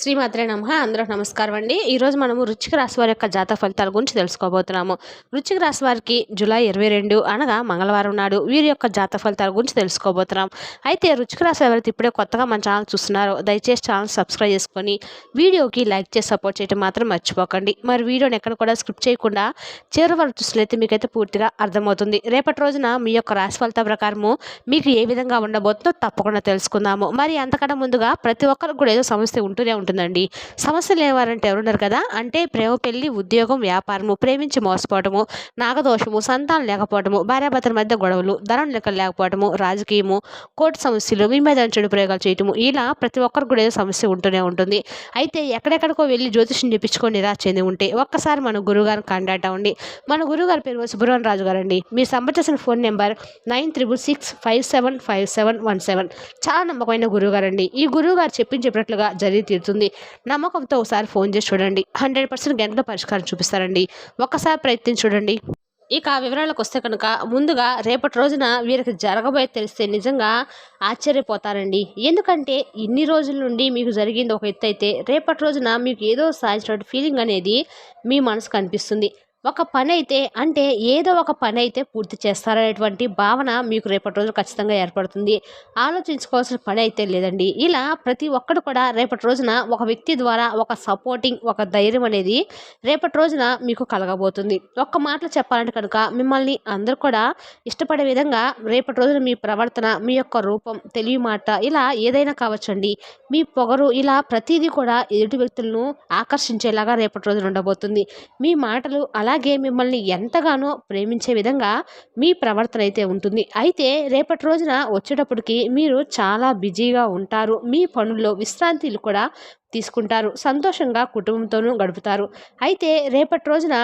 శ్రీమాత్రే నమ. అందరూ నమస్కారం అండి. ఈరోజు మనము రుచిక రాశి వారి యొక్క జాతక ఫలితాల గురించి తెలుసుకోబోతున్నాము. రుచిక రాశి వారికి జూలై ఇరవై రెండు అనగా మంగళవారం నాడు వీరి యొక్క జాతక ఫలితాల గురించి తెలుసుకోబోతున్నాం. అయితే రుచిక రాశి ఎవరైతే ఇప్పుడే కొత్తగా మన ఛానల్ చూస్తున్నారో దయచేసి ఛానల్ సబ్స్క్రైబ్ చేసుకొని వీడియోకి లైక్ చేసి సపోర్ట్ చేయడం మాత్రం మర్చిపోకండి. మరి వీడియోని ఎక్కడ కూడా స్క్రిప్ట్ చేయకుండా చివరి వరకు చూసినైతే మీకైతే పూర్తిగా అర్థమవుతుంది. రేపటి రోజున మీ యొక్క రాశి ఫలిత ప్రకారము మీకు ఏ విధంగా ఉండబోతుందో తప్పకుండా తెలుసుకుందాము. మరి అంతకన్నా ముందుగా ప్రతి ఒక్కరికి కూడా ఏదో సమస్య ఉంటూనే ఉంటుందండి. సమస్యలు ఏవారంటే ఎవరున్నారు కదా? అంటే ప్రేమ పెళ్ళి ఉద్యోగం వ్యాపారము ప్రేమించి మోసపోవటము నాగదోషము సంతానం లేకపోవటము భార్యాభర్తల మధ్య గొడవలు ధనం లెక్కలు లేకపోవటము రాజకీయము కోర్టు సమస్యలు మీ మీద చెడు ప్రయోగాలు చేయటము ఇలా ప్రతి ఒక్కరికి కూడా ఏదో సమస్య ఉంటూనే ఉంటుంది. అయితే ఎక్కడెక్కడికో వెళ్ళి జ్యోతిషం చెప్పించుకొని నిరాశ చెంది ఉంటే ఒక్కసారి మన గురువుగారిని కాంటాక్ట్ అవ్వండి. మన గురువుగారి పేరు సుబ్రహ్మణ్య రాజు గారు అండి మీరు సంబంధించిన phone number nine triple six five seven five seven one seven. చాలా నమ్మకమైన గురువుగారండి. ఈ గురువుగారు చెప్పించేటట్లుగా చెప్పినట్లుగా జరిగి తీరుతుంది. నమ్మకంతో ఒకసారి ఫోన్ చేసి చూడండి. హండ్రెడ్ పర్సెంట్ గంటలో పరిష్కారం చూపిస్తారండి. ఒక్కసారి ప్రయత్నించి చూడండి. ఇక వివరాలకు వస్తే కనుక ముందుగా రేపటి రోజున వీరికి జరగబోయే తెలిస్తే నిజంగా ఆశ్చర్యపోతారండి. ఎందుకంటే ఇన్ని రోజుల నుండి మీకు జరిగింది ఒక ఎత్తు అయితే రేపటి రోజున మీకు ఏదో సాధించినటువంటి ఫీలింగ్ అనేది మీ మనసుకు అనిపిస్తుంది. ఒక పని అయితే అంటే ఏదో ఒక పని అయితే పూర్తి చేస్తారనేటువంటి భావన మీకు రేపటి రోజు ఖచ్చితంగా ఏర్పడుతుంది. ఆలోచించుకోవాల్సిన పని అయితే లేదండి. ఇలా ప్రతి ఒక్కరు కూడా రేపటి రోజున ఒక వ్యక్తి ద్వారా ఒక సపోర్టింగ్ ఒక ధైర్యం అనేది రేపటి రోజున మీకు కలగబోతుంది. ఒక్క మాటలు చెప్పాలంటే కనుక మిమ్మల్ని అందరూ కూడా ఇష్టపడే విధంగా రేపటి రోజున మీ ప్రవర్తన మీ యొక్క రూపం తెలివి మాట ఇలా ఏదైనా కావచ్చండి. మీ పొగరు ఇలా ప్రతిదీ కూడా ఎదుటి వ్యక్తులను ఆకర్షించేలాగా రేపటి రోజున ఉండబోతుంది. మీ మాటలు అలా అలాగే మిమ్మల్ని ఎంతగానో ప్రేమించే విధంగా మీ ప్రవర్తన అయితే ఉంటుంది. అయితే రేపటి రోజున వచ్చేటప్పటికి మీరు చాలా బిజీగా ఉంటారు. మీ పనుల్లో విశ్రాంతిలు కూడా తీసుకుంటారు. సంతోషంగా కుటుంబంతోనూ గడుపుతారు. అయితే రేపటి రోజున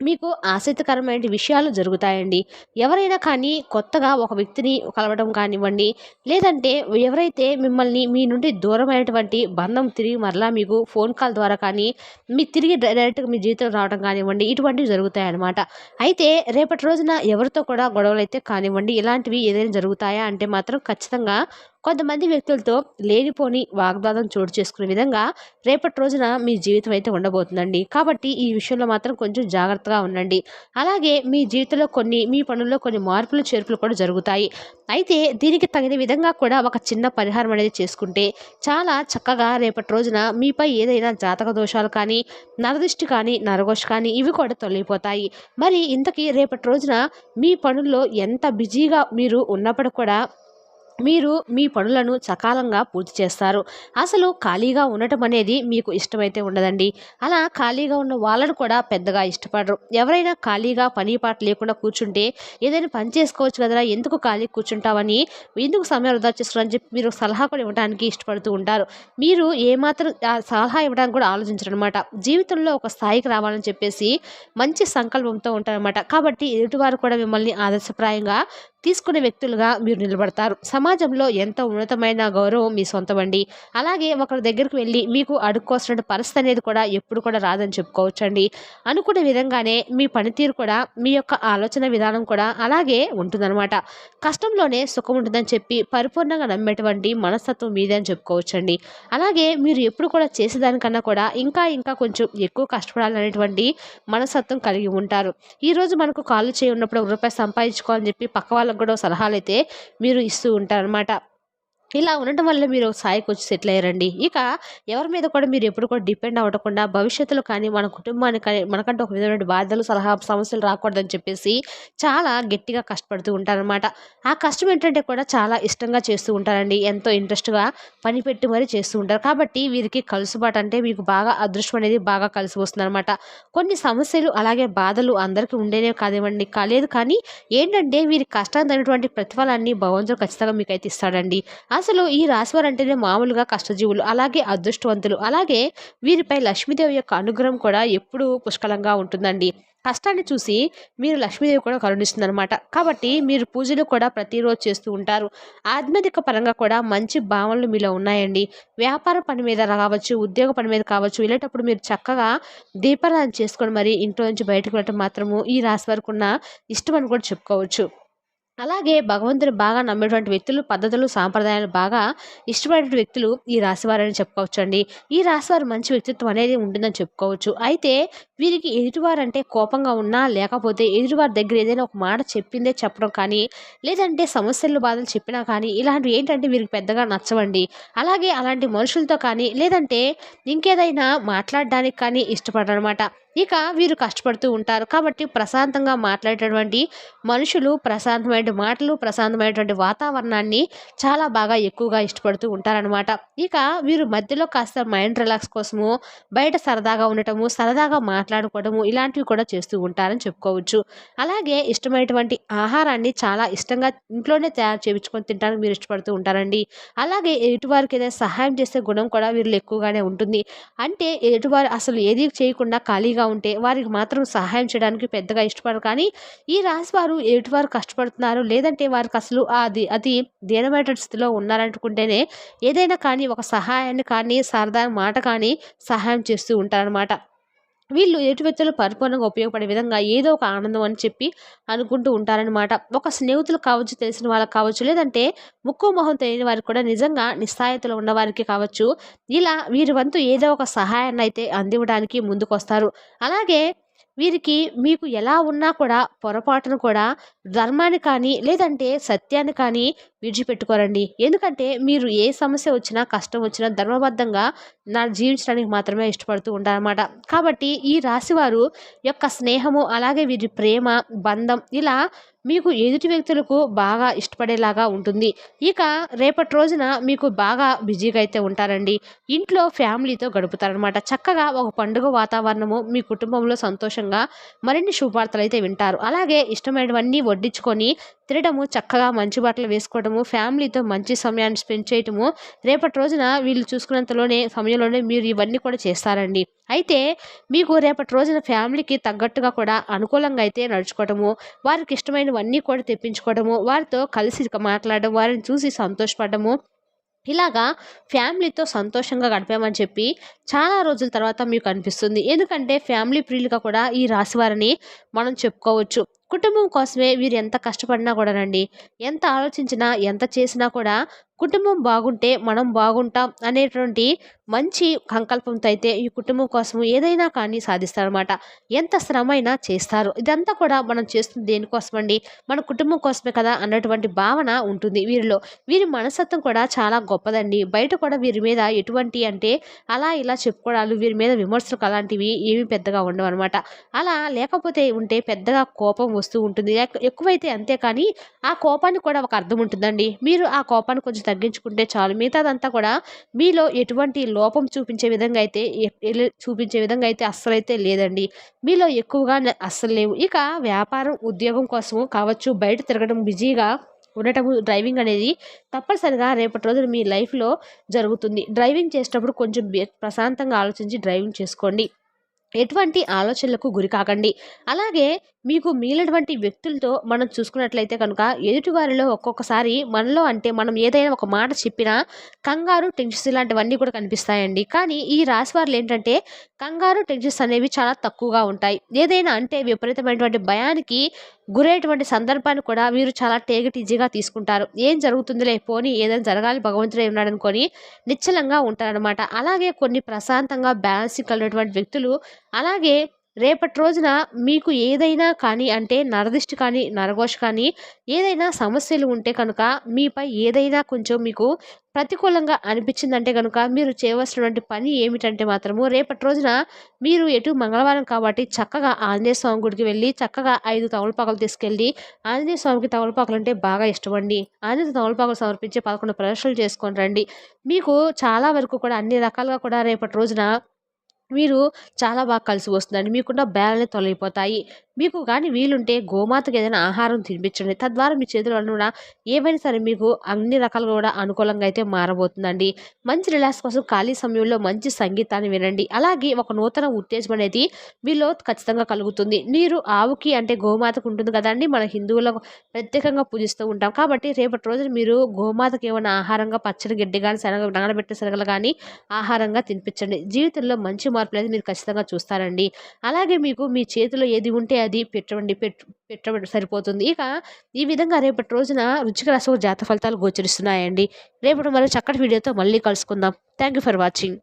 మీకు ఆసక్తికరమైన విషయాలు జరుగుతాయండి. ఎవరైనా కానీ కొత్తగా ఒక వ్యక్తిని కలవడం కానివ్వండి లేదంటే ఎవరైతే మిమ్మల్ని మీ నుండి దూరమైనటువంటి బంధం తిరిగి మరలా మీకు ఫోన్ కాల్ ద్వారా కానీ మీ తిరిగి డైరెక్ట్గా మీ జీవితం రావడం కానివ్వండి ఇటువంటివి జరుగుతాయి అన్నమాట అయితే రేపటి రోజున ఎవరితో కూడా గొడవలు అయితే కానివ్వండి ఇలాంటివి ఏదైనా జరుగుతాయా అంటే మాత్రం ఖచ్చితంగా కొంతమంది వ్యక్తులతో లేనిపోని వాగ్వాదం చోటు చేసుకునే విధంగా రేపటి రోజున మీ జీవితం అయితే ఉండబోతుందండి. కాబట్టి ఈ విషయంలో మాత్రం కొంచెం జాగ్రత్తగా ఉండండి. అలాగే మీ జీవితంలో కొన్ని మీ పనుల్లో కొన్ని మార్పులు చేర్పులు కూడా జరుగుతాయి. అయితే దీనికి తగిన విధంగా కూడా ఒక చిన్న పరిహారం అనేది చేసుకుంటే చాలా చక్కగా రేపటి రోజున మీపై ఏదైనా జాతక దోషాలు కానీ నరదృష్టి కానీ నరగోష్ కానీ ఇవి కూడా తొలగిపోతాయి. మరి ఇంతకీ రేపటి రోజున మీ పనుల్లో ఎంత బిజీగా మీరు ఉన్నప్పుడు కూడా మీరు మీ పనులను సకాలంగా పూర్తి చేస్తారు. అసలు ఖాళీగా ఉండటం అనేది మీకు ఇష్టమైతే ఉండదండి. అలా ఖాళీగా ఉన్న వాళ్ళను కూడా పెద్దగా ఇష్టపడరు. ఎవరైనా ఖాళీగా పని పాట లేకుండా కూర్చుంటే ఏదైనా పని చేసుకోవచ్చు కదరా ఎందుకు ఖాళీ కూర్చుంటావని ఎందుకు సమయం వృధా చేస్తున్నారని చెప్పి మీరు సలహా కూడా ఇవ్వడానికి ఇష్టపడుతూ ఉంటారు. మీరు ఏమాత్రం ఆ సలహా ఇవ్వడానికి కూడా ఆలోచించరు అనమాట జీవితంలో ఒక స్థాయికి రావాలని చెప్పేసి మంచి సంకల్పంతో ఉంటారనమాట. కాబట్టి ఎదుటివారు కూడా మిమ్మల్ని ఆదర్శప్రాయంగా తీసుకునే వ్యక్తులుగా మీరు నిలబడతారు. సమాజంలో ఎంత ఉన్నతమైన గౌరవం మీ సొంతమండి. అలాగే ఒకరి దగ్గరికి వెళ్ళి మీకు అడుక్కోవాల్సిన పరిస్థితి అనేది కూడా ఎప్పుడు కూడా రాదని చెప్పుకోవచ్చండి. అనుకునే విధంగానే మీ పనితీరు కూడా మీ యొక్క ఆలోచన విధానం కూడా అలాగే ఉంటుందన్నమాట. కష్టంలోనే సుఖం ఉంటుందని చెప్పి పరిపూర్ణంగా నమ్మేటువంటి మనస్తత్వం మీదే అని చెప్పుకోవచ్చండి. అలాగే మీరు ఎప్పుడు కూడా చేసేదానికన్నా కూడా ఇంకా ఇంకా కొంచెం ఎక్కువ కష్టపడాలనేటువంటి మనస్తత్వం కలిగి ఉంటారు. ఈరోజు మనకు కాళ్ళు చేయి ఉన్నప్పుడు ఒక రూపాయి సంపాదించుకోవాలని చెప్పి పక్క వాళ్ళకు కూడా సలహాలు అయితే మీరు ఇస్తూ ఉంటారనమాట ఇలా ఉండటం వల్ల మీరు ఒక స్థాయికి వచ్చి సెటిల్ అయ్యారండి. ఇక ఎవరి మీద కూడా మీరు ఎప్పుడు కూడా డిపెండ్ అవ్వకుండా భవిష్యత్తులో కానీ మన కుటుంబానికి కానీ మనకంటే ఒక విధమైన బాధలు సలహా సమస్యలు రాకూడదని చెప్పేసి చాలా గట్టిగా కష్టపడుతూ ఉంటారనమాట ఆ కష్టం ఏంటంటే కూడా చాలా ఇష్టంగా చేస్తూ ఉంటారండి. ఎంతో ఇంట్రెస్ట్గా పని పెట్టి మరీ చేస్తూ ఉంటారు. కాబట్టి వీరికి కలుసుబాటు అంటే మీకు బాగా అదృష్టం అనేది బాగా కలిసి వస్తుందన్నమాట. కొన్ని సమస్యలు అలాగే బాధలు అందరికీ ఉండేనే కాదేమండి కాలేదు కానీ ఏంటంటే వీరి కష్టానికి తగినటువంటి ప్రతిఫలాన్ని భగవంతుడు ఖచ్చితంగా మీకు అయితే ఇస్తాడండి. అసలు ఈ రాశివారు అంటేనే మామూలుగా కష్టజీవులు అలాగే అదృష్టవంతులు. అలాగే వీరిపై లక్ష్మీదేవి యొక్క అనుగ్రహం కూడా ఎప్పుడూ పుష్కలంగా ఉంటుందండి. కష్టాన్ని చూసి మీరు లక్ష్మీదేవి కూడా కరుణిస్తుందనమాట కాబట్టి మీరు పూజలు కూడా ప్రతిరోజు చేస్తూ ఉంటారు. ఆధ్యాత్మిక పరంగా కూడా మంచి భావనలు మీలో ఉన్నాయండి. వ్యాపార పని మీద కావచ్చు ఉద్యోగ పని మీద కావచ్చు వెళ్ళేటప్పుడు మీరు చక్కగా దీపారాధన చేసుకొని మరి ఇంట్లో నుంచి బయటకు వెళ్ళటం మాత్రము ఈ రాశి వరకు ఉన్న ఇష్టం అని కూడా చెప్పుకోవచ్చు. అలాగే భగవంతుని బాగా నమ్మేటువంటి వ్యక్తులు పద్ధతులు సాంప్రదాయాలు బాగా ఇష్టపడే వ్యక్తులు ఈ రాశివారని చెప్పుకోవచ్చు అండి ఈ రాశివారు మంచి వ్యక్తిత్వం అనేది ఉంటుందని చెప్పుకోవచ్చు. అయితే వీరికి ఎదుటివారంటే కోపంగా ఉన్నా లేకపోతే ఎదుటివారి దగ్గర ఏదైనా ఒక మాట చెప్పిందే చెప్పడం కానీ లేదంటే సమస్యలు బాధలు చెప్పినా కానీ ఇలాంటివి ఏంటంటే వీరికి పెద్దగా నచ్చవండి. అలాగే అలాంటి మనుషులతో కానీ లేదంటే ఇంకేదైనా మాట్లాడడానికి కానీ ఇష్టపడనమాట ఇక వీరు కష్టపడుతూ ఉంటారు. కాబట్టి ప్రశాంతంగా మాట్లాడేటటువంటి మనుషులు ప్రశాంతమైన మాటలు ప్రశాంతమైనటువంటి వాతావరణాన్ని చాలా బాగా ఎక్కువగా ఇష్టపడుతూ ఉంటారనమాట ఇక వీరు మధ్యలో కాస్త మైండ్ రిలాక్స్ కోసము బయట సరదాగా ఉండటము సరదాగా మాట్లాడుకోవడము ఇలాంటివి కూడా చేస్తూ ఉంటారని చెప్పుకోవచ్చు. అలాగే ఇష్టమైనటువంటి ఆహారాన్ని చాలా ఇష్టంగా ఇంట్లోనే తయారు చేయించుకొని తినడానికి మీరు ఇష్టపడుతూ ఉంటారండి. అలాగే ఎటువారికి ఏదైనా సహాయం చేసే గుణం కూడా వీళ్ళు ఎక్కువగానే ఉంటుంది. అంటే ఎటువారు అసలు ఏది చేయకుండా ఖాళీగా ఉంటే వారికి మాత్రం సహాయం చేయడానికి పెద్దగా ఇష్టపడరు. కానీ ఈ రాశి వారు ఎదుటివారు కష్టపడుతున్నారు? లేదంటే వారికి అసలు అది అది దీనమైన స్థితిలో ఉన్నారనుకుంటేనే ఏదైనా కానీ ఒక సహాయాన్ని కానీ సరదా మాట కానీ సహాయం చేస్తూ ఉంటారనమాట వీళ్ళు ఎటువెచ్చలు పరిపూర్ణంగా ఉపయోగపడే విధంగా ఏదో ఒక ఆనందం అని చెప్పి అనుకుంటూ ఉంటారనమాట ఒక స్నేహితులు కావచ్చు తెలిసిన వాళ్ళకి కావచ్చు లేదంటే ముక్కు మొహం తెలియని వారికి కూడా నిజంగా నిస్సాయతలో ఉన్నవారికి కావచ్చు. ఇలా వీరి వంతు ఏదో ఒక సహాయాన్ని అయితే అందివ్వడానికి ముందుకొస్తారు. అలాగే వీరికి మీకు ఎలా ఉన్నా కూడా పొరపాటును కూడా ధర్మాన్ని కానీ లేదంటే సత్యాన్ని కానీ విడిచిపెట్టుకోరండి. ఎందుకంటే మీరు ఏ సమస్య వచ్చినా కష్టం వచ్చినా ధర్మబద్ధంగా నా జీవించడానికి మాత్రమే ఇష్టపడుతూ ఉంటారన్నమాట. కాబట్టి ఈ రాశివారు యొక్క స్నేహము అలాగే వీరి ప్రేమ బంధం ఇలా మీకు ఎదుటి వ్యక్తులకు బాగా ఇష్టపడేలాగా ఉంటుంది. ఇక రేపటి రోజున మీకు బాగా బిజీగా అయితే ఉంటారండి. ఇంట్లో ఫ్యామిలీతో గడుపుతారనమాట చక్కగా ఒక పండుగ వాతావరణము మీ కుటుంబంలో సంతోషంగా మరిన్ని శుభార్తలు అయితే వింటారు. అలాగే ఇష్టమైనవన్నీ వడ్డించుకొని తినడము చక్కగా మంచి బట్టలు వేసుకోవడము ఫ్యామిలీతో మంచి సమయాన్ని స్పెండ్ చేయటము రేపటి రోజున వీళ్ళు చూసుకున్నంతలోనే సమయంలోనే మీరు ఇవన్నీ కూడా చేస్తారండి. అయితే మీకు రేపటి రోజున ఫ్యామిలీకి తగ్గట్టుగా కూడా అనుకూలంగా అయితే నడుచుకోవడము వారికి ఇష్టమైనవన్నీ కూడా తెప్పించుకోవడము వారితో కలిసి మాట్లాడడం వారిని చూసి సంతోషపడము ఇలాగా ఫ్యామిలీతో సంతోషంగా గడిపామని చెప్పి చాలా రోజుల తర్వాత మీకు అనిపిస్తుంది. ఎందుకంటే ఫ్యామిలీ ప్రియులుగా కూడా ఈ రాశివారిని మనం చెప్పుకోవచ్చు. కుటుంబం కోసమే వీరు ఎంత కష్టపడినా కూడానండి ఎంత ఆలోచించినా ఎంత చేసినా కూడా కుటుంబం బాగుంటే మనం బాగుంటాం అనేటువంటి మంచి సంకల్పంతో అయితే ఈ కుటుంబం కోసం ఏదైనా కానీ సాధిస్తారనమాట ఎంత శ్రమ అయినా చేస్తారు. ఇదంతా కూడా మనం చేస్తుంది దేనికోసం అండి మన కుటుంబం కోసమే కదా అన్నటువంటి భావన ఉంటుంది వీరిలో. వీరి మనస్తత్వం కూడా చాలా గొప్పదండి. బయట కూడా వీరి మీద ఎటువంటి అంటే అలా ఇలా చెప్పుకోవడాలు వీరి మీద విమర్శలకు అలాంటివి ఏమీ పెద్దగా ఉండవు అనమాట అలా లేకపోతే ఉంటే పెద్దగా కోపం వస్తూ ఉంటుంది. ఎక్కువైతే అంతే కానీ ఆ కోపానికి కూడా ఒక అర్థం ఉంటుందండి. మీరు ఆ కోపాన్ని కొంచెం తగ్గించుకుంటే చాలు. మిగతాదంతా కూడా మీలో ఎటువంటి లోపం చూపించే విధంగా అయితే చూపించే విధంగా అయితే అస్సలైతే లేదండి. మీలో ఎక్కువగా అస్సలు లేవు. ఇక వ్యాపారం ఉద్యోగం కోసము కావచ్చు బయట తిరగడం బిజీగా ఉండటము డ్రైవింగ్ అనేది తప్పనిసరిగా రేపటి రోజున మీ లైఫ్లో జరుగుతుంది. డ్రైవింగ్ చేసేటప్పుడు కొంచెం ప్రశాంతంగా ఆలోచించి డ్రైవింగ్ చేసుకోండి. ఎటువంటి ఆలోచనలకు గురి కాకండి. అలాగే మీకు మిగిలినటువంటి వ్యక్తులతో మనం చూసుకున్నట్లయితే కనుక ఎదుటివారిలో ఒక్కొక్కసారి మనలో అంటే మనం ఏదైనా ఒక మాట చెప్పినా కంగారు టెన్షన్స్ ఇలాంటివన్నీ కూడా కనిపిస్తాయండి. కానీ ఈ రాశి వారులు ఏంటంటే కంగారు టెన్షన్స్ అనేవి చాలా తక్కువగా ఉంటాయి. ఏదైనా అంటే విపరీతమైనటువంటి భయానికి గురయ్యేటువంటి సందర్భాన్ని కూడా వీరు చాలా టేగటీజీగా తీసుకుంటారు. ఏం జరుగుతుందిలే పోనీ ఏదైనా జరగాలి భగవంతుడే ఉన్నాడు అనుకొని నిశ్చలంగా ఉంటారనమాట అలాగే కొన్ని ప్రశాంతంగా బ్యాలెన్సింగ్ కలిగినటువంటి వ్యక్తులు అలాగే రేపటి రోజున మీకు ఏదైనా కానీ అంటే నరదిష్టి కానీ నరఘోష కానీ ఏదైనా సమస్యలు ఉంటే కనుక మీపై ఏదైనా కొంచెం మీకు ప్రతికూలంగా అనిపించిందంటే కనుక మీరు చేయవలసినటువంటి పని ఏమిటంటే మాత్రము రేపటి రోజున మీరు ఎటు మంగళవారం కాబట్టి చక్కగా ఆంజనేయ స్వామి గుడికి వెళ్ళి చక్కగా ఐదు తమలపాకులు తీసుకెళ్ళి ఆంజనేయ స్వామికి తమలపాకులు అంటే బాగా ఇష్టమండి ఆంజనేయ తమలపాకులు సమర్పించి పదకొండు ప్రదర్శనలు చేసుకొని రండి. మీకు చాలా వరకు కూడా అన్ని రకాలుగా కూడా రేపటి రోజున మీరు చాలా బాగా కలిసి వస్తుందండి. మీకున్న బ్యాలెన్స్ తొలగిపోతాయి. మీకు కానీ వీలుంటే గోమాతకి ఏదైనా ఆహారం తినిపించండి. తద్వారా మీ చేతులు కూడా ఏవైనా సరే మీకు అన్ని రకాలుగా కూడా అనుకూలంగా అయితే మారబోతుందండి. మంచి రిలాక్స్ కోసం ఖాళీ సమయంలో మంచి సంగీతాన్ని వినండి. అలాగే ఒక నూతన ఉత్తేజం అనేది మీలో ఖచ్చితంగా కలుగుతుంది. మీరు ఆవుకి అంటే గోమాతకు ఉంటుంది కదండి. మన హిందువులకు ప్రత్యేకంగా పూజిస్తూ ఉంటాం. కాబట్టి రేపటి రోజున మీరు గోమాతకి ఏమైనా ఆహారంగా పచ్చడి గడ్డి కానీ శనగ నానబెట్టే శనగలు కానీ ఆహారంగా తినిపించండి. జీవితంలో మంచి మార్పులు అయితే మీరు ఖచ్చితంగా చూస్తారండి. అలాగే మీకు మీ చేతిలో ఏది ఉంటే అది పెట్టండి పెట్టబడి సరిపోతుంది. ఇక ఈ విధంగా రేపటి రోజున రుచిక రాశి జాత ఫలితాలు గోచరిస్తున్నాయండి. రేపటి మరో చక్కటి వీడియోతో మళ్ళీ కలుసుకుందాం. Thank you for watching